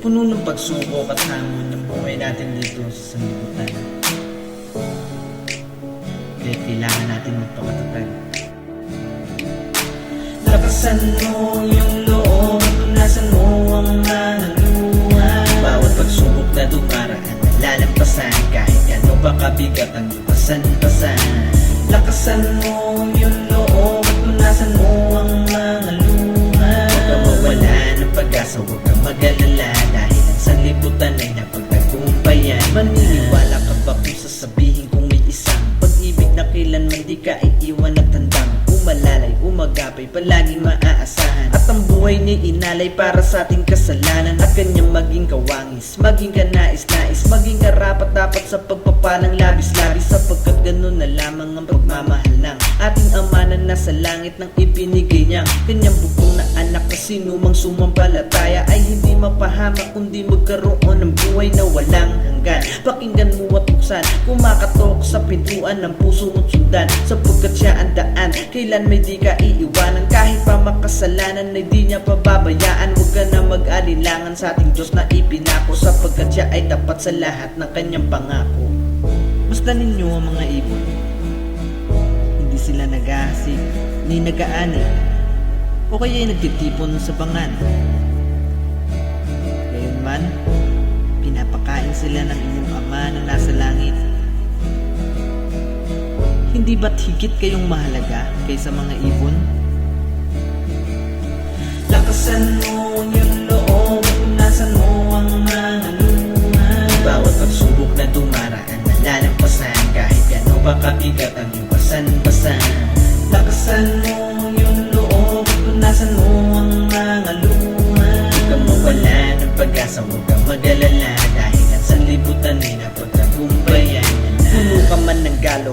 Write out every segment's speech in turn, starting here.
Puno ng pagsubok at hamon ng buhay natin dito sa sanlibutan. Kaya kailangan natin magpakatatag. Lakasan mo yung loob, tunasan mo ang mga luha. Bawat pagsubok na dumaraan, lalampasan kahit ano pa kabigat ang sanlibutan ay napagtagumpayan. Maniniwala ka ba kung sasabihin kung may isang pag-ibig na kailanman di ka iiwan at handang umalalay, umagapay, palagi maaasahan. At ang buhay niya inalay para sa ating kasalanan. At kanyang maging kawangis, maging kanais-nais Maging karapat dapat sa pagpapalang labis-labis. Sapagkat nasa langit nang ibinigay niyang Kanyang bugtong na anak na sinumang sumampalataya Ay hindi mapahamak kundi magkaroon ng buhay na walang hanggan. Pakinggan mo at buksan, kumakatok sa pintuan ng puso mo't sundan. Sapagkat siya ang daan, kailan may di ka iiwanan. Kahit pa makasalanan ay di niya pababayaan. Huwag ka na mag-alinlangan sa ating Diyos na ipinako Sapagkat siya ay tapat sa lahat ng kanyang pangako. Basta ninyo mga ibon Nag-aasik, ni nag-aani O kaya ay nagtitipon sa bangan Gayunman, pinapakain sila ng inyong ama na nasa langit. Hindi ba't higit kayong mahalaga kaysa mga ibon? Lakasan mo yung loob, punasan mo ang mga luha Bawat pagsubok na dumaraan, malalampasan Kahit ano pa kabigat ang iyong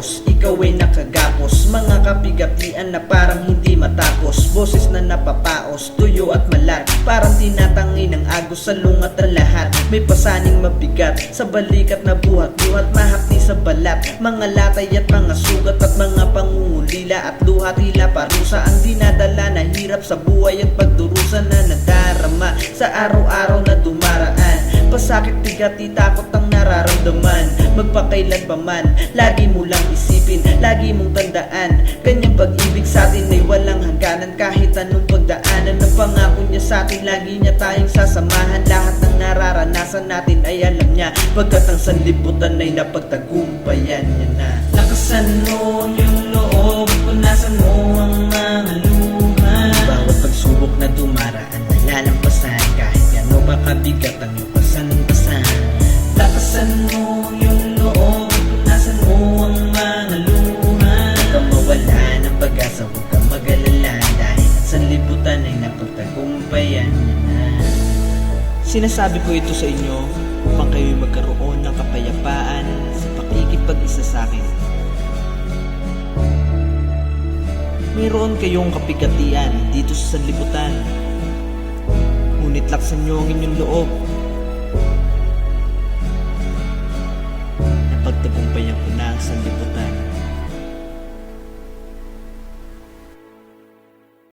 galos, ikaw ay nakagapos. Mga kapigatian na parang hindi matapos. Boses na napapaos, tuyo at malat. Parang tinatangi ng agos sa lungat ng lahat. May pasaning mabigat sa balikat na buhat-buhat Mahapdi sa balat, mga latay at mga sugat At mga pangungulila at luha tila parusa. Ang dinadala na hirap sa buhay at pagdurusa na nadarama. Sa araw-araw na dumaraan Pasakit, bigati, takot ang nararamdaman? Magpakailan pa man, lagi mo lang isipin Lagi mong tandaan, kanyang pag-ibig sa atin ay walang hangganan. Kahit anong pagdaanan, ang pangako niya sa atin Lagi niya tayong sasamahan. Lahat ng nararanasan natin ay alam niya. Pagkat ang sanlibutan ay napagtagumpayan niya na. Lakasan mo yung loob, punasan mo ang mga luha? Bawat pagsubok na dumaraan, malalampasan Kahit ano pa kabigat ang iyong Sinasabi ko ito sa inyo upang kayo'y magkaroon ng kapayapaan sa pakikipag-isa sa akin. Mayroon kayong kapigatian dito sa sanlibutan. Ngunit laksan niyo ang inyong loob. Napagtagumpayan ko na ang sanlibutan.